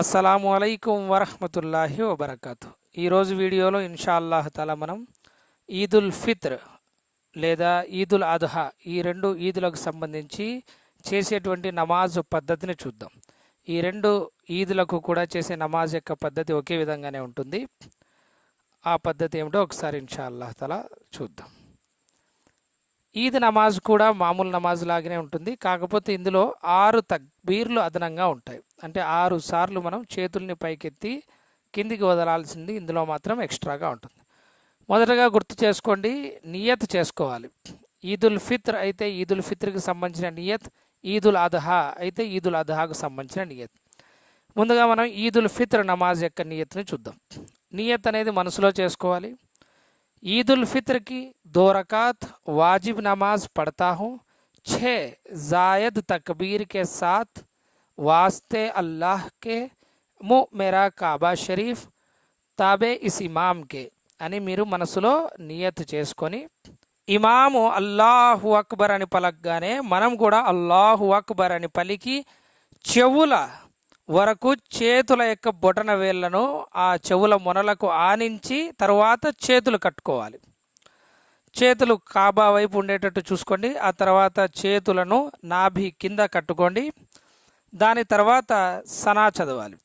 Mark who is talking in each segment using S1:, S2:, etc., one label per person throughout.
S1: అస్సలాము అలైకుం వరహమతుల్లాహి వబర్కతు. ఈరోజు వీడియోలో ఇన్షాల్లాహ్ మనం ఈదుల్ ఫిత్ర్ లేదా ఈదుల్ అద్హా ఈ రెండు ఈదులకు సంబంధించి చేసేటువంటి నమాజ్ పద్ధతిని చూద్దాం. ఈ రెండు ఈదులకు కూడా చేసే నమాజ్ యొక్క పద్ధతి ఒకే విధంగానే ఉంటుంది. ఆ పద్ధతి ఏమిటో ఒకసారి ఇన్షాల్లాహ్ తాలా చూద్దాం. ఈద్ నమాజ్ కూడా మామూలు నమాజ్ లాగానే ఉంటుంది. కాకపోతే ఇందులో ఆరు తక్బీర్లు అదనంగా ఉంటాయి. అంటే ఆరు సార్లు మనం చేతుల్ని పైకెత్తి కిందికి వదలాల్సింది ఇందులో మాత్రం ఎక్స్ట్రాగా ఉంటుంది. మొదటగా గుర్తు చేసుకోండి నియత్ చేసుకోవాలి. ఈదుల్ ఫిత్ర్ అయితే ఈదుల్ ఫిత్ర్కి సంబంధించిన నియత్ ఈదుల్ అదహా అయితే ఈదుల్ అదహాకు సంబంధించిన నియత్. ముందుగా మనం ఈదుల్ ఫిత్ర్ నమాజ్ యొక్క నియత్ని చూద్దాం. నియత్ అనేది మనసులో చేసుకోవాలి. ईद उल फित्र की दो रकात वाजिब नमाज पढ़ता हूँ छः जायद तकबीर के साथ वास्ते अल्लाह के ము మేరా కాబా షరీఫ్ తాబే ఇస్ ఇమాంకే అని మీరు మనసులో నియత్ చేసుకొని ఇమాము అల్లాహు అక్బర్ అని పలకగానే మనం కూడా అల్లాహు అక్బర్ అని పలికి చెవుల వరకు చేతుల యొక్క బొటన వేళ్ళను ఆ చెవుల మొనలకు ఆనించి తర్వాత చేతులు కట్టుకోవాలి. చేతులు కాబా వైపు ఉండేటట్టు చూసుకోండి. ఆ తర్వాత చేతులను నాభి కింద కట్టుకోండి. దాని తర్వాత సనా చదవాలి.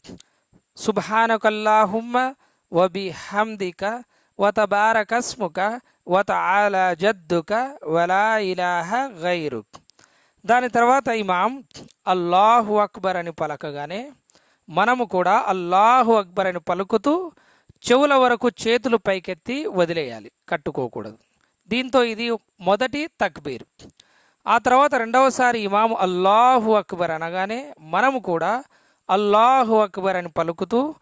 S1: సుభానకల్లాహుమ్మ వబి హమ్దిక వతబారకస్ముక వత ఆలా జద్దుక వలా ఇలాహ గైరుక్. దాని తర్వాత ఇమాం అల్లాహు అక్బర్ అని పలకగానే మనము కూడా అల్లాహు అక్బర్ అని పలుకుతూ చెవుల వరకు చేతులు పైకెత్తి వదిలేయాలి కట్టుకోకూడదు. దీంతో ఇది మొదటి తక్బీర్. ఆ తర్వాత రెండవసారి ఇమాము అల్లాహు అక్బర్ అనగానే మనము కూడా అల్లాహు అక్బర్ అని పలుకుతూ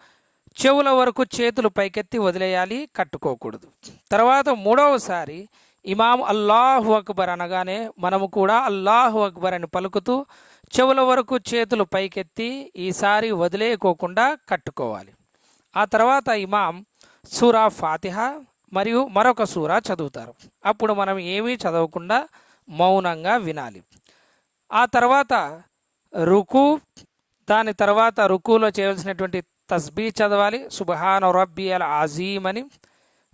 S1: చెవుల వరకు చేతులు పైకెత్తి వదిలేయాలి కట్టుకోకూడదు. తర్వాత మూడవసారి ఇమాం అల్లాహు అక్బర్ అనగానే మనము కూడా అల్లాహు అక్బర్ అని పలుకుతూ చెవుల వరకు చేతులు పైకెత్తి ఈసారి వదిలేయకోకుండా కట్టుకోవాలి. ఆ తర్వాత ఇమాం సూరా ఫాతిహ మరియు మరొక సూరా చదువుతారు. అప్పుడు మనం ఏమీ చదవకుండా మౌనంగా వినాలి. ఆ తర్వాత రుకు దాని తర్వాత రుకులో చేయవలసినటువంటి తస్బీ చదవాలి. సుబహాన్ రబ్బి అల్ అజీమ్ అని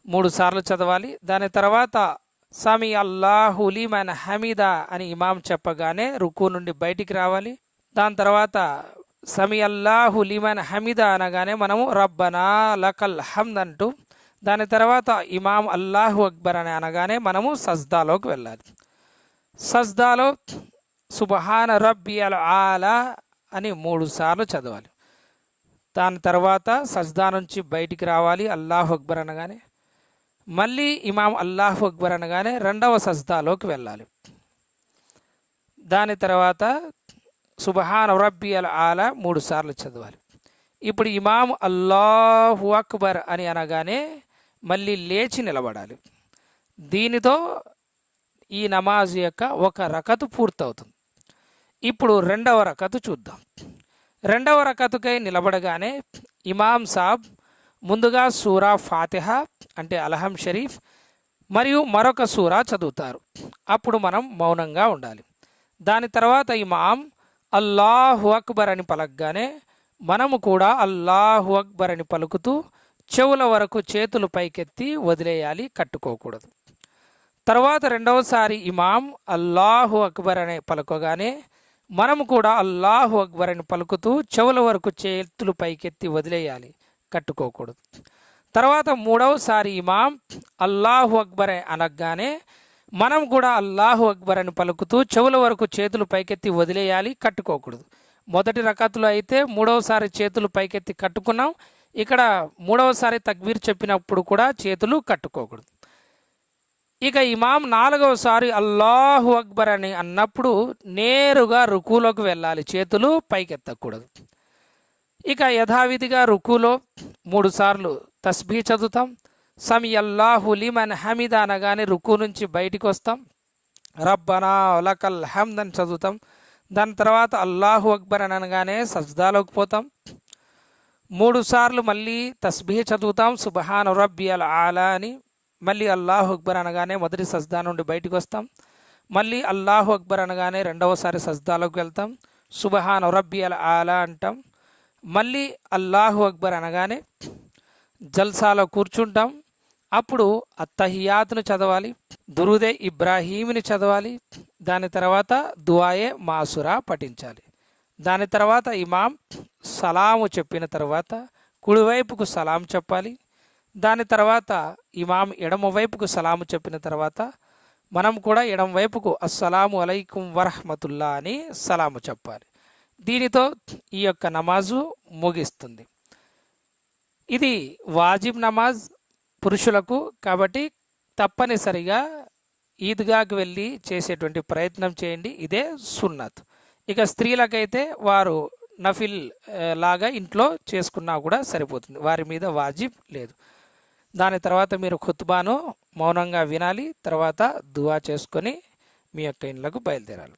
S1: మూడు సార్లు చదవాలి. దాని తర్వాత సమీ అల్లాహు లిమన్ హమీదా అని ఇమాం చెప్పగానే రుకు నుండి బయటికి రావాలి. దాని తర్వాత సమీ అల్లాహు లిమన్ హమీదా అనగానే మనము రబ్బనా లకల్ హమ్ద్ అంటూ దాని తర్వాత ఇమాం అల్లాహు అక్బర్ అని అనగానే మనము సజ్దాలోకి వెళ్ళాలి. సజ్దాలో సుబహాన రబ్బి అల్ ఆలా అని మూడు సార్లు చదవాలి. దాని తర్వాత సజ్దా నుంచి బయటికి రావాలి అల్లాహు అక్బర్ అనగానే. మళ్ళీ ఇమాం అల్లాహు అక్బర్ అనగానే రెండవ సజ్దాలోకి వెళ్ళాలి. దాని తర్వాత సుబహాన్ రబ్బి అల్ ఆలా మూడు సార్లు చదవాలి. ఇప్పుడు ఇమాం అల్లాహు అక్బర్ అని అనగానే మళ్ళీ లేచి నిలబడాలి. దీనితో ఈ నమాజ్ యొక్క ఒక రకతు పూర్తవుతుంది. ఇప్పుడు రెండవ రకతు చూద్దాం. రెండవ రకతుకై నిలబడగానే ఇమాం సాబ్ ముందుగా సూరా ఫాతిహ అంటే అలహం షరీఫ్ మరియు మరొక సూరా చదువుతారు. అప్పుడు మనం మౌనంగా ఉండాలి. దాని తర్వాత ఇమాం అల్లాహు అక్బర్ అని పలకగానే మనము కూడా అల్లాహు అక్బర్ అని పలుకుతూ చెవుల వరకు చేతులు పైకెత్తి వదిలేయాలి కట్టుకోకూడదు. తర్వాత రెండవసారి ఇమాం అల్లాహు అక్బర్ అనే పలుకగానే మనము కూడా అల్లాహు అక్బర్ అని పలుకుతూ చెవుల వరకు చేతులు పైకెత్తి వదిలేయాలి కట్టుకోకూడదు. తర్వాత మూడవసారి ఇమాం అల్లాహు అక్బర్ అనగానే మనం కూడా అల్లాహు అక్బర్ అని పలుకుతూ చెవుల వరకు చేతులు పైకెత్తి వదిలేయాలి కట్టుకోకూడదు. మొదటి రకతులు అయితే మూడవసారి చేతులు పైకెత్తి కట్టుకున్నాం. ఇక్కడ మూడవసారి తక్బీర్ చెప్పినప్పుడు కూడా చేతులు కట్టుకోకూడదు. ఇక ఇమాం నాలుగవసారి అల్లాహు అక్బర్ అని అన్నప్పుడు నేరుగా రుకులోకి వెళ్ళాలి చేతులు పైకెత్తకూడదు. ఇక యథావిధిగా రుకులో మూడు సార్లు తస్బీ చదువుతాం. సమి అల్లాహు లిమన్ హమీద్ అనగానే రుకు నుంచి బయటికి వస్తాం. రబ్బనా లకల్ హమ్ద్ అని చదువుతాం. దాని తర్వాత అల్లాహు అక్బర్ అని అనగానే సజ్దాలోకి పోతాం. మూడు సార్లు మళ్ళీ తస్బీ చదువుతాం. సుబహాన్ రబ్బి అల్ ఆలా అని మళ్ళీ అల్లాహు అక్బర్ అనగానే మొదటి సజ్దా నుండి బయటికి వస్తాం. మళ్ళీ అల్లాహు అక్బర్ అనగానే రెండవసారి సజ్దాలోకి వెళ్తాం. సుబహాన్ రబ్బి అల్ ఆలా అంటాం. మళ్ళీ అల్లాహు అక్బర్ అనగానే జల్సాలో కూర్చుంటాం. అప్పుడు అత్తహియాత్ను చదవాలి దురుదే ఇబ్రాహీంని చదవాలి దాని తర్వాత దువాయే మాసురా పఠించాలి. దాని తర్వాత ఇమాం సలాము చెప్పిన తర్వాత కుడివైపుకు సలాం చెప్పాలి. దాని తర్వాత ఇమాం ఎడమ వైపుకు సలాము చెప్పిన తర్వాత మనం కూడా ఎడమవైపుకు అస్సలాము అలైకుం వరహమతుల్లా అని సలాము చెప్పాలి. దీనితో ఈ యొక్క నమాజు ముగిస్తుంది. ఇది వాజిబ్ నమాజ్ పురుషులకు కాబట్టి తప్పనిసరిగా ఈద్గాకి వెళ్ళి చేసేటువంటి ప్రయత్నం చేయండి. ఇదే సున్నత్. ఇక స్త్రీలకైతే వారు నఫిల్ లాగా ఇంట్లో చేసుకున్నా కూడా సరిపోతుంది. వారి మీద వాజిబ్ లేదు. దాని తర్వాత మీరు ఖుత్బాను మౌనంగా వినాలి. తర్వాత దువా చేసుకొని మీ యొక్క ఇండ్లకు బయలుదేరాలి.